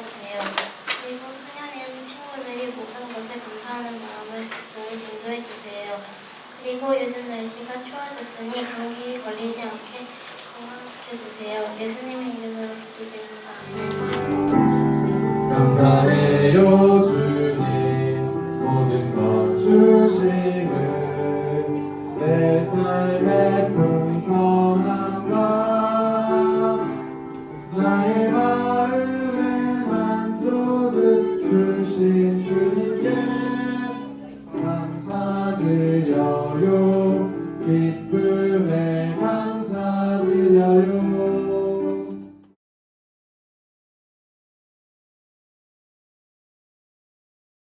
도와주세요. 그리고 소년님 친구들이 모든 것에 감사하는 마음을 붙들고 인도해 주세요. 그리고 요즘 날씨가 추워졌으니 감기 걸리지 않게 건강시켜주세요. 예수님의 이름으로 기도드립니다. 아멘. 감사해요 주님 모든 것 주심은 내 삶에